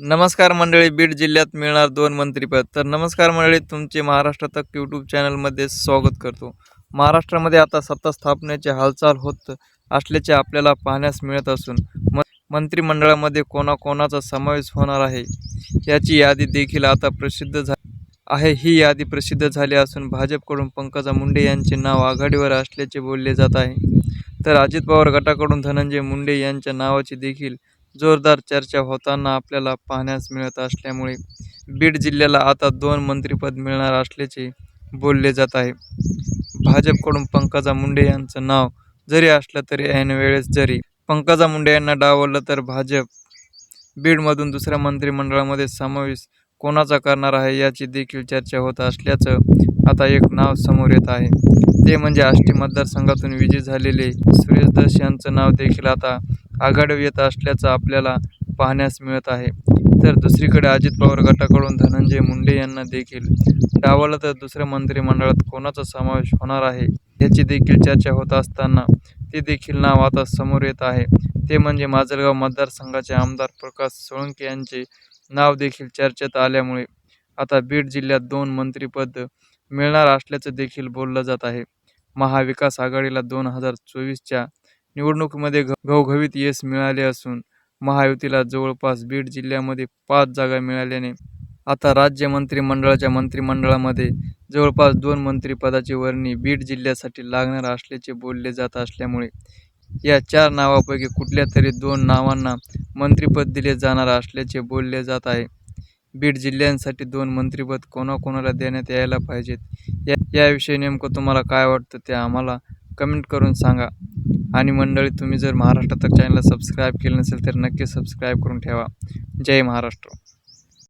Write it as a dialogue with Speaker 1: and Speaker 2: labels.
Speaker 1: नमस्कार मंडळी बीड जिल्ह्यात मिळणार दोन मंत्रीपद. तर नमस्कार मंडळी तुमचे महाराष्ट्र तक यूट्यूब चॅनलमध्ये स्वागत करतो. महाराष्ट्रामध्ये आता सत्ता स्थापनेची हालचाल होत असल्याचे आपल्याला पाहण्यास मिळत असून म मंत्रिमंडळामध्ये कोणाकोणाचा समावेश होणार आहे याची यादी देखील आता प्रसिद्ध झा आहे. ही यादी प्रसिद्ध झाली असून भाजपकडून पंकजा मुंडे यांचे नाव आघाडीवर असल्याचे बोलले जात आहे. तर अजित पवार गटाकडून धनंजय मुंडे यांच्या नावाची देखील जोरदार चर्चा होताना आपल्याला पाहण्यास मिळत असल्यामुळे बीड जिल्ह्याला आता दोन मंत्रिपद मिळणार असल्याचे बोलले जात आहे. भाजपकडून पंकजा मुंडे यांचं नाव जरी असलं तरी ऐन वेळेस जरी पंकजा मुंडे यांना डावललं तर भाजप बीडमधून दुसऱ्या मंत्रिमंडळामध्ये समावेश कोणाचा करणार आहे याची देखील चर्चा होत असल्याचं आता एक नाव समोर येत आहे. ते म्हणजे आष्टी मतदारसंघातून विजयी झालेले सुरेश दस यांचं नाव देखील आता आघाडीवर येत असल्याचं आपल्याला पाहण्यास मिळत आहे. तर दुसरीकडे अजित पवार गटाकडून धनंजय मुंडे यांना देखील डावलं तर दुसऱ्या मंत्रिमंडळात कोणाचा समावेश होणार आहे? याची देखील चर्चा होत असताना ते देखील नाव आता समोर येत आहे. ते म्हणजे माजलगाव मतदारसंघाचे आमदार प्रकाश सोळंके यांचे नाव देखील चर्चेत आल्यामुळे आता बीड जिल्ह्यात दोन मंत्रिपद मिळणार असल्याचं देखील बोललं जात आहे. महाविकास आघाडीला दोन हजार चोवीसच्या निवडणुकीमध्ये घवघवीत यश मिळाले असून महायुतीला जवळपास बीड जिल्ह्यामध्ये पाच जागा मिळाल्याने आता राज्य मंत्रिमंडळाच्या मंत्रिमंडळामध्ये जवळपास दोन मंत्रिपदाची वर्णी बीड जिल्ह्यासाठी लागणार असल्याचे बोलले जात असल्यामुळे या चार नावापैकी कुठल्या तरी दोन नावांना मंत्रिपद दिले जाणार असल्याचे बोलले जात आहे. बीड जिल्ह्यांसाठी दोन मंत्रिपद कोणाकोणाला देण्यात यायला पाहिजेत? या याविषयी नेमकं तुम्हाला काय वाटतं ते आम्हाला कमेंट करून सांगा. आणि मंडळी तुम्ही जर महाराष्ट्र तर चॅनलला सबस्क्राईब केलं नसेल तर नक्की सबस्क्राईब करून ठेवा. जय महाराष्ट्र.